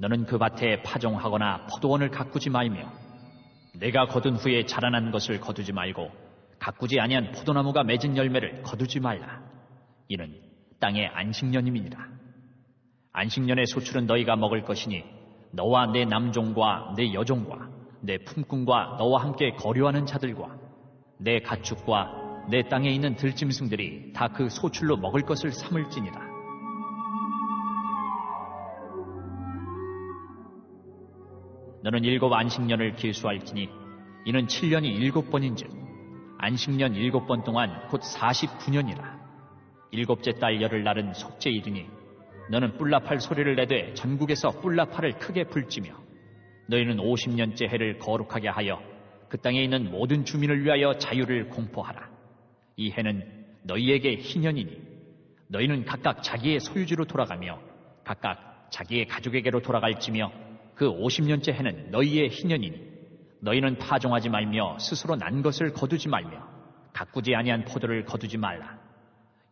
너는 그 밭에 파종하거나 포도원을 가꾸지 말며 내가 거둔 후에 자라난 것을 거두지 말고 가꾸지 아니한 포도나무가 맺은 열매를 거두지 말라. 이는 땅의 안식년임이니라. 안식년의 소출은 너희가 먹을 것이니 너와 내 남종과 내 여종과 내 품꾼과 너와 함께 거류하는 자들과 내 가축과 내 땅에 있는 들짐승들이 다 그 소출로 먹을 것을 삼을지니라. 너는 일곱 안식년을 계수할지니 이는 7년이 일곱 번인즉 안식년 일곱 번 동안 곧 49년이라. 일곱째 달 열흘 날은 속죄일이니 너는 뿔라팔 소리를 내되 전국에서 뿔라팔을 크게 불지며 너희는 50년째 해를 거룩하게 하여 그 땅에 있는 모든 주민을 위하여 자유를 공포하라. 이 해는 너희에게 희년이니 너희는 각각 자기의 소유지로 돌아가며 각각 자기의 가족에게로 돌아갈지며 그 50년째 해는 너희의 희년이니 너희는 파종하지 말며 스스로 난 것을 거두지 말며 가꾸지 아니한 포도를 거두지 말라.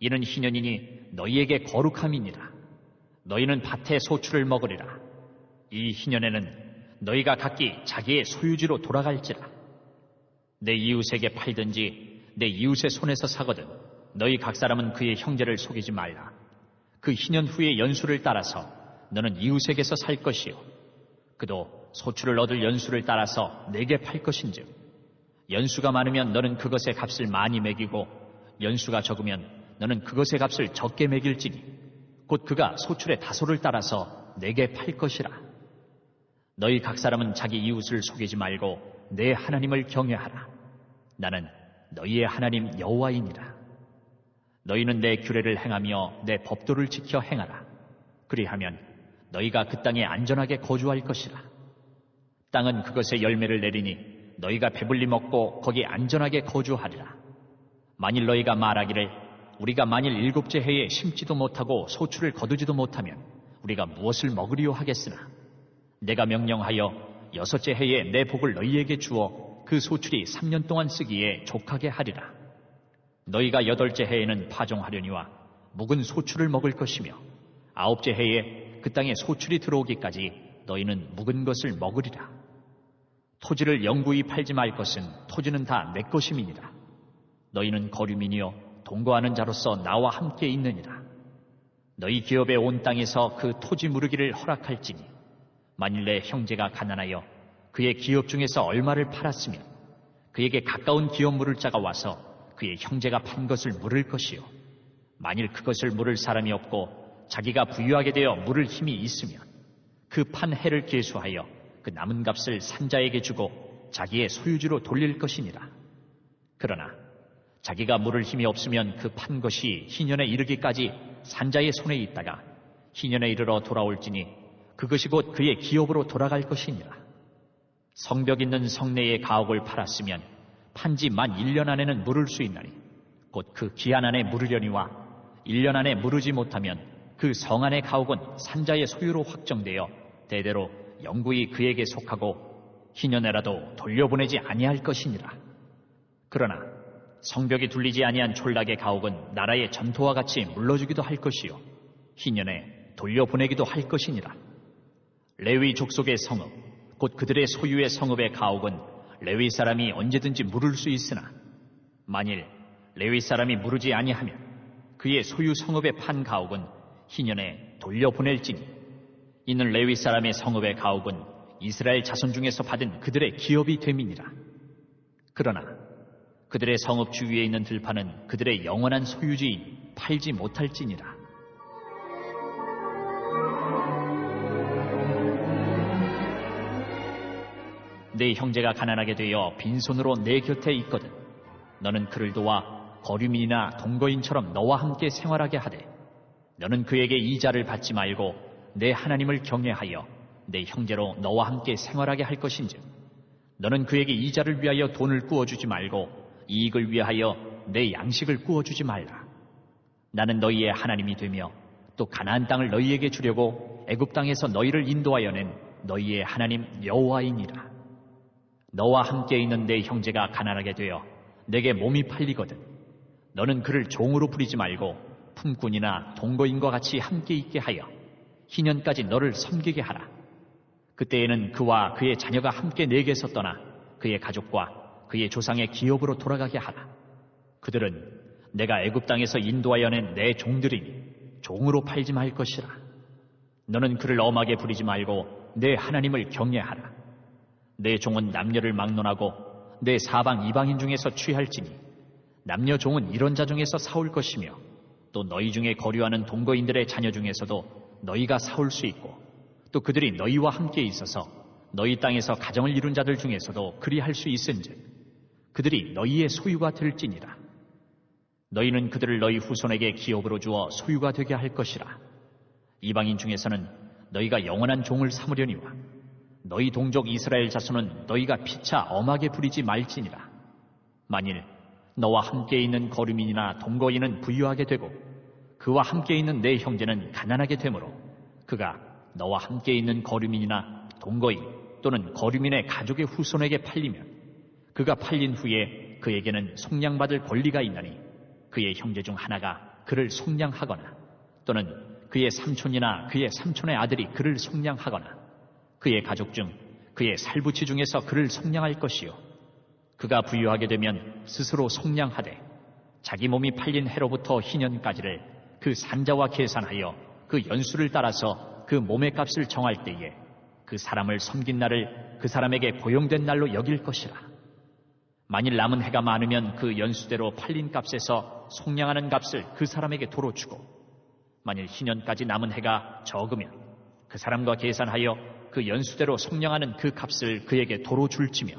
이는 희년이니 너희에게 거룩함이니라. 너희는 밭의 소출을 먹으리라. 이 희년에는 너희가 각기 자기의 소유지로 돌아갈지라. 내 이웃에게 팔든지 내 이웃의 손에서 사거든 너희 각 사람은 그의 형제를 속이지 말라. 그 희년 후의 연수를 따라서 너는 이웃에게서 살 것이요. 그도 소출을 얻을 연수를 따라서 내게 팔 것인즉 연수가 많으면 너는 그것의 값을 많이 매기고 연수가 적으면 너는 그것의 값을 적게 매길지니 곧 그가 소출의 다소를 따라서 내게 팔 것이라. 너희 각 사람은 자기 이웃을 속이지 말고 내 하나님을 경외하라. 나는 너희의 하나님 여호와이니라. 너희는 내 규례를 행하며 내 법도를 지켜 행하라. 그리하면 너희가 그 땅에 안전하게 거주할 것이라. 땅은 그것의 열매를 내리니 너희가 배불리 먹고 거기 안전하게 거주하리라. 만일 너희가 말하기를 우리가 만일 일곱째 해에 심지도 못하고 소출을 거두지도 못하면 우리가 무엇을 먹으리요 하겠으나 내가 명령하여 여섯째 해에 내 복을 너희에게 주어 그 소출이 3년 동안 쓰기에 족하게 하리라. 너희가 여덟째 해에는 파종하려니와 묵은 소출을 먹을 것이며 아홉째 해에 그 땅에 소출이 들어오기까지 너희는 묵은 것을 먹으리라. 토지를 영구히 팔지 말 것은 토지는 다 내 것임이니라. 너희는 거류민이요 동거하는 자로서 나와 함께 있느니라. 너희 기업의 온 땅에서 그 토지 무르기를 허락할지니 만일 내 형제가 가난하여 그의 기업 중에서 얼마를 팔았으면 그에게 가까운 기업 물을 자가 와서 그의 형제가 판 것을 물을 것이요 만일 그것을 물을 사람이 없고 자기가 부유하게 되어 물을 힘이 있으면 그 판 해를 계수하여 그 남은 값을 산자에게 주고 자기의 소유지로 돌릴 것이니라. 그러나 자기가 물을 힘이 없으면 그 판 것이 희년에 이르기까지 산자의 손에 있다가 희년에 이르러 돌아올지니 그것이 곧 그의 기업으로 돌아갈 것이니라. 성벽 있는 성내의 가옥을 팔았으면 판지 만 1년 안에는 물을 수 있나니 곧 그 기한 안에 물으려니와 1년 안에 물으지 못하면 그 성 안의 가옥은 산자의 소유로 확정되어 대대로 영구히 그에게 속하고 희년에라도 돌려보내지 아니할 것이니라. 그러나 성벽이 둘리지 아니한 촌락의 가옥은 나라의 전토와 같이 물러주기도 할 것이요 희년에 돌려보내기도 할 것이니라. 레위 족속의 성읍 곧 그들의 소유의 성읍의 가옥은 레위 사람이 언제든지 물을 수 있으나 만일 레위 사람이 물으지 아니하면 그의 소유 성읍의 판 가옥은 희년에 돌려보낼지니 이는 레위 사람의 성읍의 가옥은 이스라엘 자손 중에서 받은 그들의 기업이 됨이니라. 그러나 그들의 성읍 주위에 있는 들판은 그들의 영원한 소유지인 팔지 못할지니라. 내 형제가 가난하게 되어 빈손으로 내 곁에 있거든. 너는 그를 도와 거류민이나 동거인처럼 너와 함께 생활하게 하되 너는 그에게 이자를 받지 말고 내 하나님을 경외하여 내 형제로 너와 함께 생활하게 할 것인즉 너는 그에게 이자를 위하여 돈을 구워주지 말고 이익을 위하여 내 양식을 구워주지 말라. 나는 너희의 하나님이 되며 또 가나안 땅을 너희에게 주려고 애굽 땅에서 너희를 인도하여 낸 너희의 하나님 여호와이니라. 너와 함께 있는 내 형제가 가난하게 되어 내게 몸이 팔리거든. 너는 그를 종으로 부리지 말고 품꾼이나 동거인과 같이 함께 있게 하여 희년까지 너를 섬기게 하라. 그때에는 그와 그의 자녀가 함께 내게서 떠나 그의 가족과 그의 조상의 기업으로 돌아가게 하라. 그들은 내가 애굽 땅에서 인도하여 낸 내 종들이니 종으로 팔지 말 것이라. 너는 그를 엄하게 부리지 말고 내 하나님을 경외하라. 내 종은 남녀를 막론하고 내 사방 이방인 중에서 취할지니 남녀 종은 이런 자 중에서 사올 것이며 또 너희 중에 거류하는 동거인들의 자녀 중에서도 너희가 사올 수 있고 또 그들이 너희와 함께 있어서 너희 땅에서 가정을 이룬 자들 중에서도 그리할 수 있은즉 그들이 너희의 소유가 될지니라. 너희는 그들을 너희 후손에게 기업으로 주어 소유가 되게 할 것이라. 이방인 중에서는 너희가 영원한 종을 삼으려니와 너희 동족 이스라엘 자손은 너희가 피차 엄하게 부리지 말지니라. 만일 너와 함께 있는 거류민이나 동거인은 부유하게 되고 그와 함께 있는 내 형제는 가난하게 되므로 그가 너와 함께 있는 거류민이나 동거인 또는 거류민의 가족의 후손에게 팔리면 그가 팔린 후에 그에게는 속량받을 권리가 있나니 그의 형제 중 하나가 그를 속량하거나 또는 그의 삼촌이나 그의 삼촌의 아들이 그를 속량하거나 그의 가족 중 그의 살부치 중에서 그를 속량할 것이요 그가 부유하게 되면 스스로 속량하되 자기 몸이 팔린 해로부터 희년까지를 그 산자와 계산하여 그 연수를 따라서 그 몸의 값을 정할 때에 그 사람을 섬긴 날을 그 사람에게 고용된 날로 여길 것이라. 만일 남은 해가 많으면 그 연수대로 팔린 값에서 속량하는 값을 그 사람에게 도로 주고 만일 희년까지 남은 해가 적으면 그 사람과 계산하여 그 연수대로 속량하는 그 값을 그에게 도로 줄지며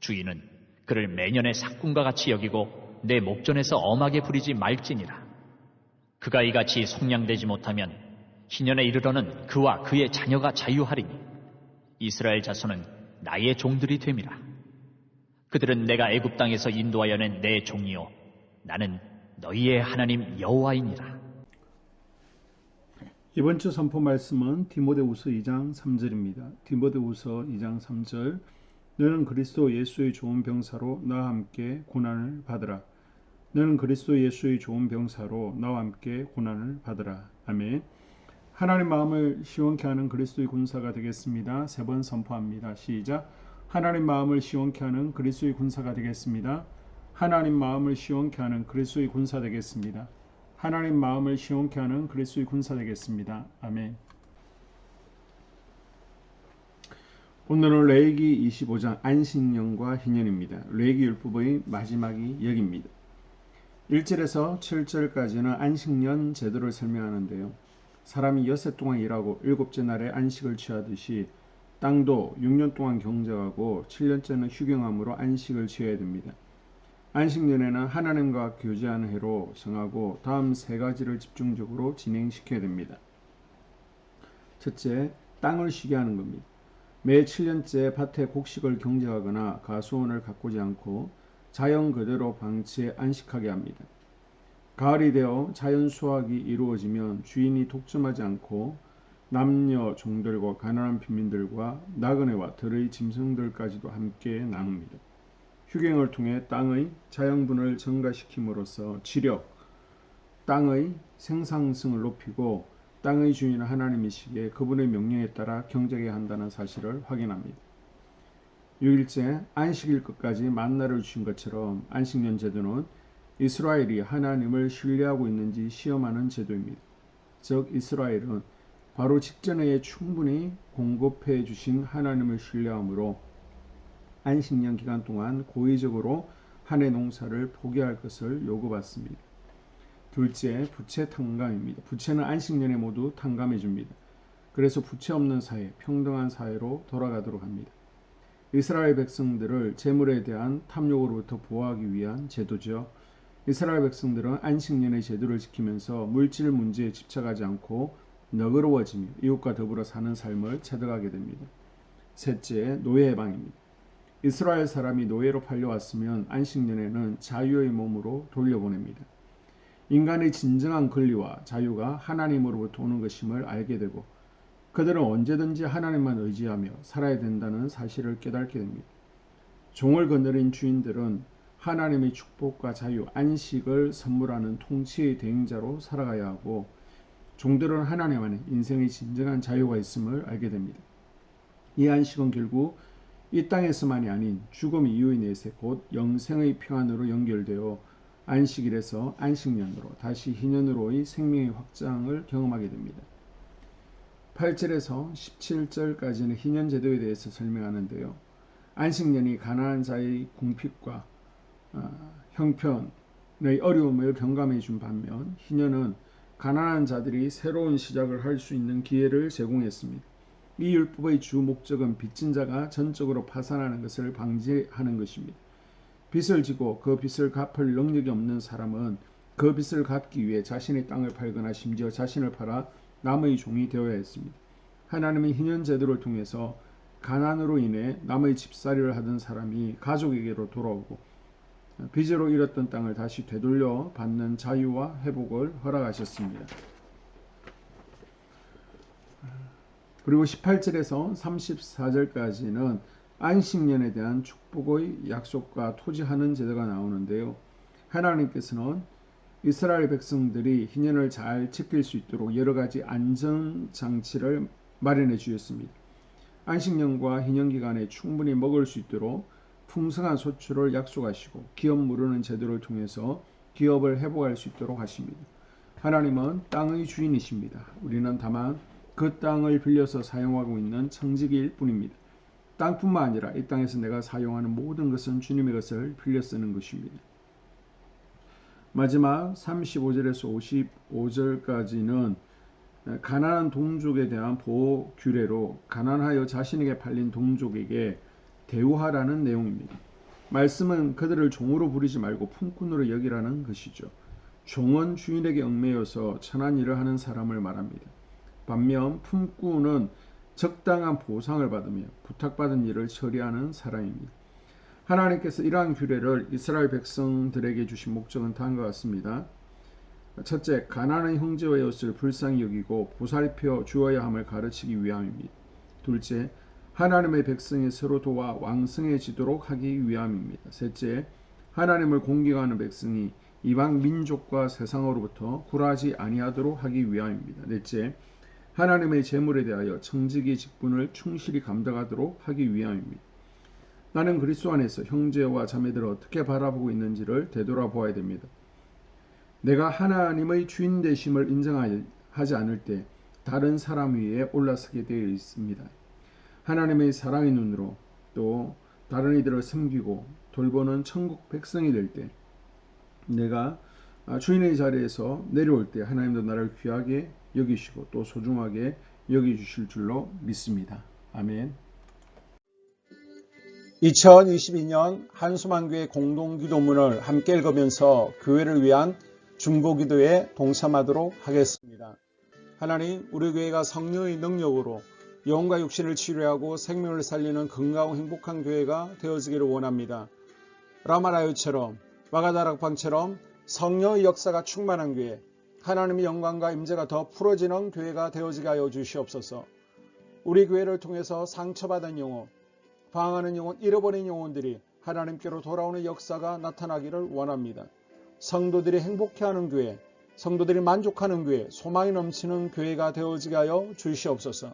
주인은 그를 매년의 삭군과 같이 여기고 내 목전에서 엄하게 부리지 말지니라. 그가 이같이 속량되지 못하면 희년에 이르러는 그와 그의 자녀가 자유하리니 이스라엘 자손은 나의 종들이 됨이라. 그들은 내가 애굽 땅에서 인도하여 낸 내 종이요 나는 너희의 하나님 여호와이니라. 이번 주 선포 말씀은 디모데후서 2장 3절입니다. 디모데후서 2장 3절 너는 그리스도 예수의 좋은 병사로 나와 함께 고난을 받으라. 너는 그리스도 예수의 좋은 병사로 나와 함께 고난을 받으라. 아멘. 하나님 마음을 시원케 하는 그리스도의 군사가 되겠습니다. 세 번 선포합니다. 시작. 하나님 마음을 시원케 하는 그리스도의 군사가 되겠습니다. 하나님 마음을 시원케 하는 그리스도의 군사 되겠습니다. 하나님 마음을 시원케 하는 그리스도의 군사 되겠습니다. 아멘. 오늘은 레이기 25장 안식년과 희년입니다. 레이기 율법의 마지막이 여기입니다. 1절에서 7절까지는 안식년 제도를 설명하는데요. 사람이 엿새 동안 일하고 일곱째 날에 안식을 취하듯이 땅도 6년 동안 경작하고 7년째는 휴경함으로 안식을 취해야 됩니다. 안식년에는 하나님과 교제하는 해로 정하고 다음 세 가지를 집중적으로 진행시켜야 됩니다. 첫째, 땅을 쉬게 하는 겁니다. 매 7년째 밭에 곡식을 경작하거나 가수원을 가꾸지 않고 자연 그대로 방치해 안식하게 합니다. 가을이 되어 자연 수확이 이루어지면 주인이 독점하지 않고 남녀 종들과 가난한 빈민들과 나그네와 들의 짐승들까지도 함께 나눕니다. 휴경을 통해 땅의 자연분을 증가시킴으로써 지력, 땅의 생산성을 높이고 땅의 주인은 하나님이시기에 그분의 명령에 따라 경작해야 한다는 사실을 확인합니다. 6일째 안식일 끝까지 만나를 주신 것처럼 안식년 제도는 이스라엘이 하나님을 신뢰하고 있는지 시험하는 제도입니다. 즉 이스라엘은 바로 직전에 충분히 공급해 주신 하나님을 신뢰하므로 안식년 기간 동안 고의적으로 한 해 농사를 포기할 것을 요구받습니다. 둘째, 부채 탕감입니다. 부채는 안식년에 모두 탕감해 줍니다. 그래서 부채 없는 사회, 평등한 사회로 돌아가도록 합니다. 이스라엘 백성들을 재물에 대한 탐욕으로부터 보호하기 위한 제도죠. 이스라엘 백성들은 안식년의 제도를 지키면서 물질 문제에 집착하지 않고 너그러워지며 이웃과 더불어 사는 삶을 체득하게 됩니다. 셋째, 노예 해방입니다. 이스라엘 사람이 노예로 팔려왔으면 안식년에는 자유의 몸으로 돌려보냅니다. 인간의 진정한 권리와 자유가 하나님으로부터 오는 것임을 알게 되고 그들은 언제든지 하나님만 의지하며 살아야 된다는 사실을 깨닫게 됩니다. 종을 거느린 주인들은 하나님의 축복과 자유, 안식을 선물하는 통치의 대행자로 살아가야 하고 종들은 하나님 안에 인생의 진정한 자유가 있음을 알게 됩니다. 이 안식은 결국 이 땅에서만이 아닌 죽음 이후의 내세 곧 영생의 평안으로 연결되어 안식일에서 안식년으로 다시 희년으로의 생명의 확장을 경험하게 됩니다. 8절에서 17절까지는 희년 제도에 대해서 설명하는데요. 안식년이 가난한 자의 궁핍과 어, 형편의 어려움을 경감해 준 반면 희년은 가난한 자들이 새로운 시작을 할 수 있는 기회를 제공했습니다. 이 율법의 주 목적은 빚진 자가 전적으로 파산하는 것을 방지하는 것입니다. 빚을 지고 그 빚을 갚을 능력이 없는 사람은 그 빚을 갚기 위해 자신의 땅을 팔거나 심지어 자신을 팔아 남의 종이 되어야 했습니다. 하나님의 희년 제도를 통해서 가난으로 인해 남의 집살이를 하던 사람이 가족에게로 돌아오고 빚으로 잃었던 땅을 다시 되돌려 받는 자유와 회복을 허락하셨습니다. 그리고 18절에서 34절까지는 안식년에 대한 축복의 약속과 토지하는 제도가 나오는데요. 하나님께서는 이스라엘 백성들이 희년을 잘 지킬 수 있도록 여러 가지 안전 장치를 마련해 주셨습니다. 안식년과 희년 기간에 충분히 먹을 수 있도록 풍성한 소출을 약속하시고 기업 무르는 제도를 통해서 기업을 회복할 수 있도록 하십니다. 하나님은 땅의 주인이십니다. 우리는 다만 그 땅을 빌려서 사용하고 있는 청지기일 뿐입니다. 땅뿐만 아니라 이 땅에서 내가 사용하는 모든 것은 주님의 것을 빌려 쓰는 것입니다. 마지막 35절에서 55절까지는 가난한 동족에 대한 보호 규례로 가난하여 자신에게 팔린 동족에게 대우하라는 내용입니다. 말씀은 그들을 종으로 부리지 말고 품꾼으로 여기라는 것이죠. 종은 주인에게 얽매여서 천한 일을 하는 사람을 말합니다. 반면 품꾼은 적당한 보상을 받으며 부탁받은 일을 처리하는 사람입니다. 하나님께서 이러한 규례를 이스라엘 백성들에게 주신 목적은 다음과 같습니다. 첫째, 가난한 형제와 이웃을 불쌍히 여기고 보살펴 주어야 함을 가르치기 위함입니다. 둘째, 하나님의 백성이 서로 도와 왕성해지도록 하기 위함입니다. 셋째, 하나님을 공경하는 백성이 이방 민족과 세상으로부터 굴하지 아니하도록 하기 위함입니다. 넷째, 하나님의 재물에 대하여 청지기 직분을 충실히 감당하도록 하기 위함입니다. 나는 그리스도 안에서 형제와 자매들을 어떻게 바라보고 있는지를 되돌아보아야 됩니다. 내가 하나님의 주인 되심을 인정하지 않을 때 다른 사람 위에 올라서게 되어 있습니다. 하나님의 사랑의 눈으로 또 다른 이들을 섬기고 돌보는 천국 백성이 될 때 내가 주인의 자리에서 내려올 때 하나님도 나를 귀하게 여기시고 또 소중하게 여기주실 줄로 믿습니다. 아멘. 2022년 한수만교회 공동기도문을 함께 읽으면서 교회를 위한 중보기도에 동참하도록 하겠습니다. 하나님, 우리 교회가 성령의 능력으로 영과 육신을 치료하고 생명을 살리는 건강하고 행복한 교회가 되어지기를 원합니다. 라마라유처럼 마가다락방처럼 성령의 역사가 충만한 교회, 하나님의 영광과 임재가 더 풀어지는 교회가 되어지게 하여 주시옵소서. 우리 교회를 통해서 상처받은 영혼, 방황하는 영혼, 잃어버린 영혼들이 하나님께로 돌아오는 역사가 나타나기를 원합니다. 성도들이 행복해하는 교회, 성도들이 만족하는 교회, 소망이 넘치는 교회가 되어지게 하여 주시옵소서.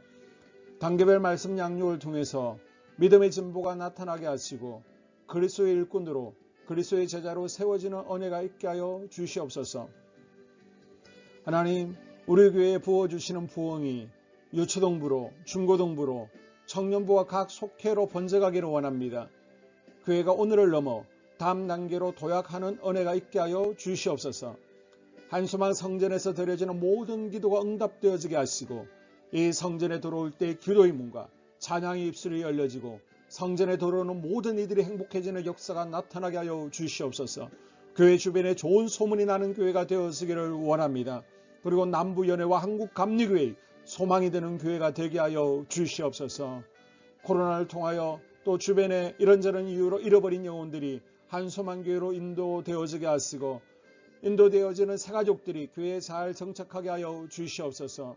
단계별 말씀 양육을 통해서 믿음의 진보가 나타나게 하시고 그리스도의 일꾼으로 그리스도의 제자로 세워지는 은혜가 있게 하여 주시옵소서. 하나님, 우리 교회에 부어주시는 부흥이 유초동부로, 중고동부로, 청년부와 각 속회로 번져가기를 원합니다. 교회가 오늘을 넘어 다음 단계로 도약하는 은혜가 있게 하여 주시옵소서. 한수만 성전에서 드려지는 모든 기도가 응답되어지게 하시고 이 성전에 들어올 때 기도의 문과 찬양의 입술이 열려지고 성전에 들어오는 모든 이들이 행복해지는 역사가 나타나게 하여 주시옵소서. 교회 주변에 좋은 소문이 나는 교회가 되어지기를 원합니다. 그리고 남부연회와 한국감리교회 소망이 되는 교회가 되게 하여 주시옵소서. 코로나를 통하여 또 주변에 이런저런 이유로 잃어버린 영혼들이 한소만 교회로 인도되어지게 하시고 인도되어지는 새가족들이 교회에 잘 정착하게 하여 주시옵소서.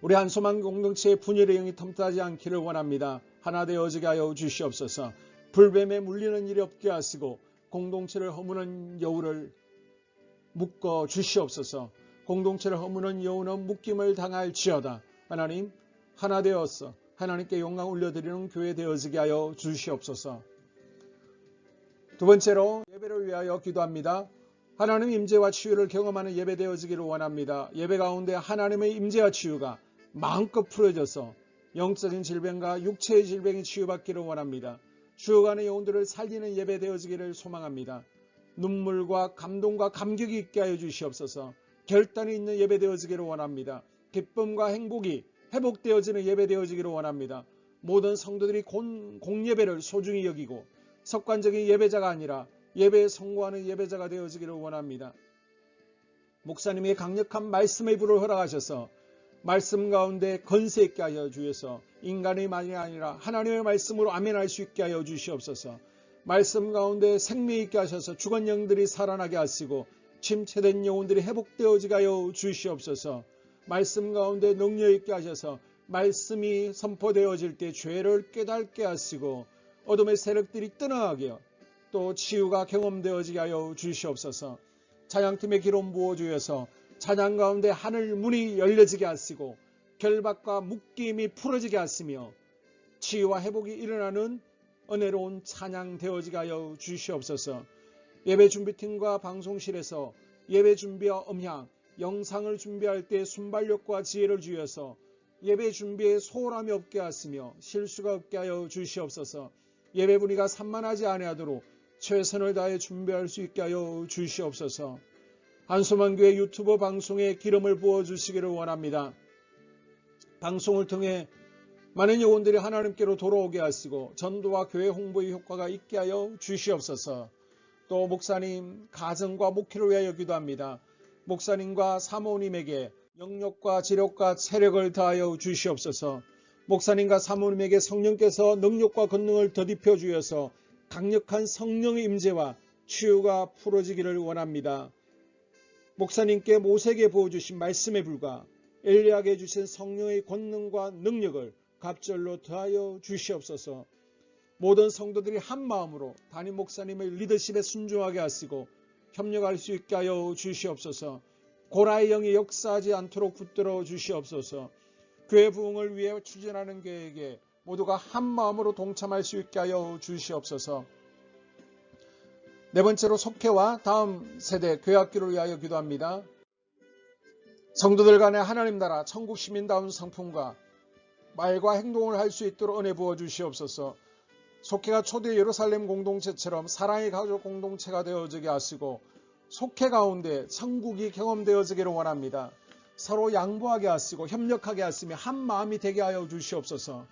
우리 한소만 공동체의 분열의 영이 텀타지 않기를 원합니다. 하나 되어지게 하여 주시옵소서. 불뱀에 물리는 일이 없게 하시고 공동체를 허무는 여우를 묶어 주시옵소서. 공동체를 허무는 여우는 묶임을 당할지어다. 하나님 하나 되었어. 하나님께 영광 올려드리는 교회 되어지게 하여 주시옵소서. 두 번째로 예배를 위하여 기도합니다. 하나님 임재와 치유를 경험하는 예배 되어지기를 원합니다. 예배 가운데 하나님의 임재와 치유가 마음껏 풀어져서 영적인 질병과 육체의 질병이 치유받기를 원합니다. 주어가는 영혼들을 살리는 예배 되어지기를 소망합니다. 눈물과 감동과 감격이 있게 하여 주시옵소서. 결단이 있는 예배 되어지기를 원합니다. 기쁨과 행복이 회복되어지는 예배 되어지기를 원합니다. 모든 성도들이 공, 공예배를 소중히 여기고 습관적인 예배자가 아니라 예배에 성공하는 예배자가 되어지기를 원합니다. 목사님이 강력한 말씀의 불을 허락하셔서 말씀 가운데 건세 있게 하여 주셔서 인간의 말이 아니라 하나님의 말씀으로 아멘할 수 있게 하여 주시옵소서. 말씀 가운데 생명 있게 하셔서 죽은 영들이 살아나게 하시고 침체된 영혼들이 회복되어지게 하여 주시옵소서. 말씀 가운데 능력 있게 하셔서 말씀이 선포되어질 때 죄를 깨닫게 하시고 어둠의 세력들이 떠나가게 또 치유가 경험되어지게 하여 주시옵소서. 찬양팀의 기름 부어 주셔서 찬양 가운데 하늘 문이 열려지게 하시고 결박과 묶임이 풀어지게 하시며 치유와 회복이 일어나는 은혜로운 찬양 되어지게 하여 주시옵소서. 예배 준비팀과 방송실에서 예배 준비와 음향, 영상을 준비할 때 순발력과 지혜를 주셔서 예배 준비에 소홀함이 없게 하시며 실수가 없게 하여 주시옵소서. 예배 분위기가 산만하지 아니하도록 최선을 다해 준비할 수 있게 하여 주시옵소서. 한소만 교회 유튜브 방송에 기름을 부어 주시기를 원합니다. 방송을 통해 많은 영혼들이 하나님께로 돌아오게 하시고 전도와 교회 홍보의 효과가 있게 하여 주시옵소서. 또 목사님 가정과 목회를 위하여 기도합니다. 목사님과 사모님에게 영력과 지력과 체력을 다하여 주시옵소서. 목사님과 사모님에게 성령께서 능력과 권능을 더딥혀 주셔서 강력한 성령의 임재와 치유가 풀어지기를 원합니다. 목사님께 모세에게 보여주신 말씀에 불과 엘리야에게 주신 성령의 권능과 능력을 갑절로 더하여 주시옵소서. 모든 성도들이 한 마음으로 담임 목사님의 리더십에 순종하게 하시고 협력할 수 있게 하여 주시옵소서. 고라의 영이 역사하지 않도록 붙들어 주시옵소서. 교회 부흥을 위해 추진하는 계획에 모두가 한 마음으로 동참할 수 있게 하여 주시옵소서. 네 번째로 속회와 다음 세대 교회학교를 위하여 기도합니다. 성도들 간의 하나님 나라 천국 시민다운 성품과 말과 행동을 할 수 있도록 은혜 부어 주시옵소서. 속회가 초대 예루살렘 공동체처럼 사랑의 가족 공동체가 되어지게 하시고 속회 가운데 천국이 경험되어지기를 원합니다. 서로 양보하게 하시고 협력하게 하시며 한 마음이 되게 하여 주시옵소서.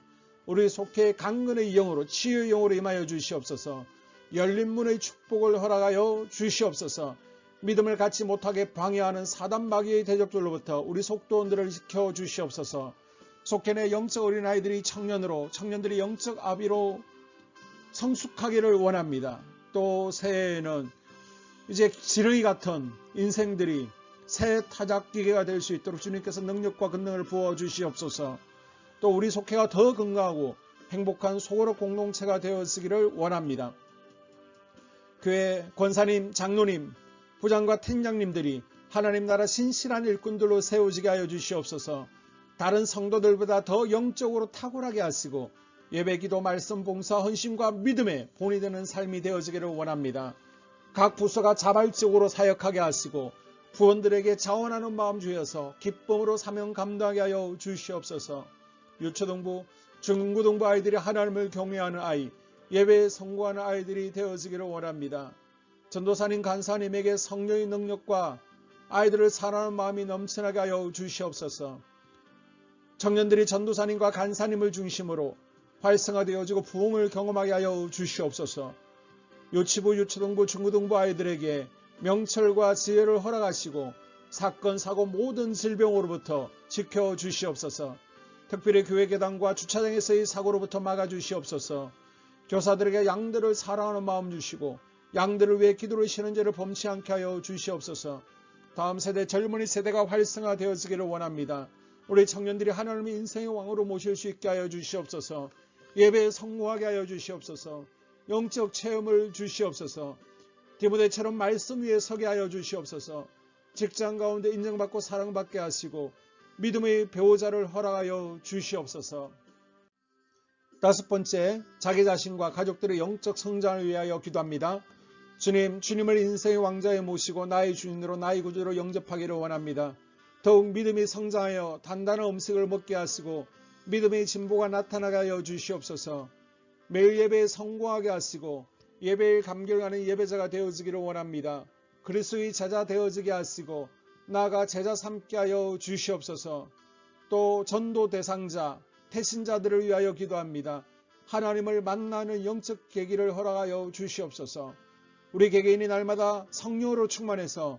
우리 속회의 강건의 영으로 치유의 영으로 임하여 주시옵소서. 열린 문의 축복을 허락하여 주시옵소서. 믿음을 갖지 못하게 방해하는 사단 마귀의 대적들로부터 우리 속도원들을 지켜 주시옵소서. 속해 내 영적 어린아이들이 청년으로 청년들이 영적 아비로 성숙하기를 원합니다. 또 새해에는 이제 지렁이 같은 인생들이 새 타작기계가 될 수 있도록 주님께서 능력과 권능을 부어 주시옵소서. 또 우리 속해가 더 건강하고 행복한 소그로 공동체가 되었기를 원합니다. 교회 권사님, 장로님, 부장과 팀장님들이 하나님 나라 신실한 일꾼들로 세워지게 하여 주시옵소서. 다른 성도들보다 더 영적으로 탁월하게 하시고 예배기도 말씀 봉사 헌신과 믿음에 본이 되는 삶이 되어지기를 원합니다. 각 부서가 자발적으로 사역하게 하시고 부원들에게 자원하는 마음 주여서 기쁨으로 사명 감당하게 하여 주시옵소서. 유초등부, 중고등부 아이들이 하나님을 경외하는 아이, 예배에 성공하는 아이들이 되어지기를 원합니다. 전도사님 간사님에게 성령의 능력과 아이들을 사랑하는 마음이 넘쳐나게 하여 주시옵소서. 청년들이 전도사님과 간사님을 중심으로 활성화되어지고 부흥을 경험하게 하여 주시옵소서. 유치부, 유초등부, 중고등부 아이들에게 명철과 지혜를 허락하시고 사건, 사고 모든 질병으로부터 지켜 주시옵소서. 특별히 교회 계단과 주차장에서의 사고로부터 막아 주시옵소서. 교사들에게 양들을 사랑하는 마음 주시고 양들을 위해 기도를 쉬는 죄를 범치 않게 하여 주시옵소서. 다음 세대 젊은이 세대가 활성화되어지기를 원합니다. 우리 청년들이 하나님의 인생의 왕으로 모실 수 있게 하여 주시옵소서. 예배에 성공하게 하여 주시옵소서. 영적 체험을 주시옵소서. 디모데처럼 말씀 위에 서게 하여 주시옵소서. 직장 가운데 인정받고 사랑받게 하시고 믿음의 배우자를 허락하여 주시옵소서. 다섯 번째, 자기 자신과 가족들의 영적 성장을 위하여 기도합니다. 주님, 주님을 인생의 왕자에 모시고 나의 주인으로 나의 구주로 영접하기를 원합니다. 더욱 믿음이 성장하여 단단한 음식을 먹게 하시고 믿음의 진보가 나타나게 하여 주시옵소서. 매일 예배에 성공하게 하시고 예배에 감결하는 예배자가 되어지기를 원합니다. 그리스도의 제자 되어지게 하시고 나아가 제자 삼게 하여 주시옵소서. 또 전도 대상자, 태신자들을 위하여 기도합니다. 하나님을 만나는 영적 계기를 허락하여 주시옵소서. 우리 개개인이 날마다 성령으로 충만해서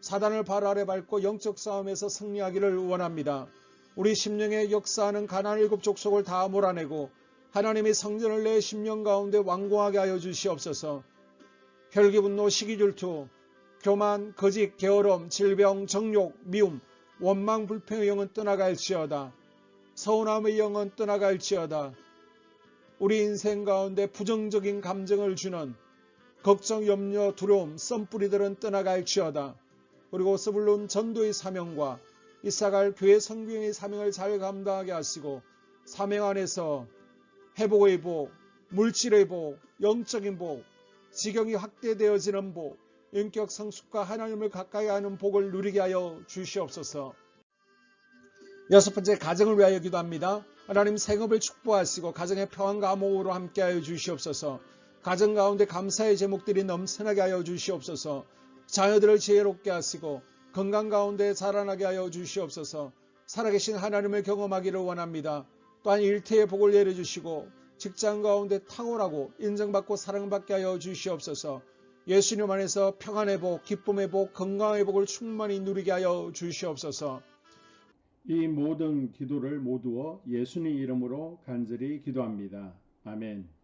사단을 발 아래 밟고 영적 싸움에서 승리하기를 원합니다. 우리 심령에 역사하는 가난 일곱 족속을 다 몰아내고 하나님의 성전을 내 심령 가운데 완공하게 하여 주시옵소서. 혈기 분노 시기 질투 교만 거짓 게으름 질병 정욕 미움 원망 불평의 영은 떠나갈지어다. 서운함의 영은 떠나갈지어다. 우리 인생 가운데 부정적인 감정을 주는 걱정, 염려, 두려움, 썸뿌리들은 떠나갈지어다. 그리고 스불론 전도의 사명과 이사갈 교회 성경의 사명을 잘 감당하게 하시고 사명 안에서 회복의 복, 물질의 복, 영적인 복, 지경이 확대되어지는 복, 인격 성숙과 하나님을 가까이 하는 복을 누리게 하여 주시옵소서. 여섯 번째 가정을 위하여 기도합니다. 하나님 생업을 축복하시고 가정의 평안과 암호로 함께하여 주시옵소서. 가정 가운데 감사의 제목들이 넘쳐나게 하여 주시옵소서. 자녀들을 지혜롭게 하시고 건강 가운데 자라나게 하여 주시옵소서. 살아계신 하나님을 경험하기를 원합니다. 또한 일태의 복을 내려주시고 직장 가운데 탁월하고 인정받고 사랑받게 하여 주시옵소서. 예수님 안에서 평안의 복, 기쁨의 복, 건강의 복을 충만히 누리게 하여 주시옵소서. 이 모든 기도를 모두어 예수님 이름으로 간절히 기도합니다. 아멘.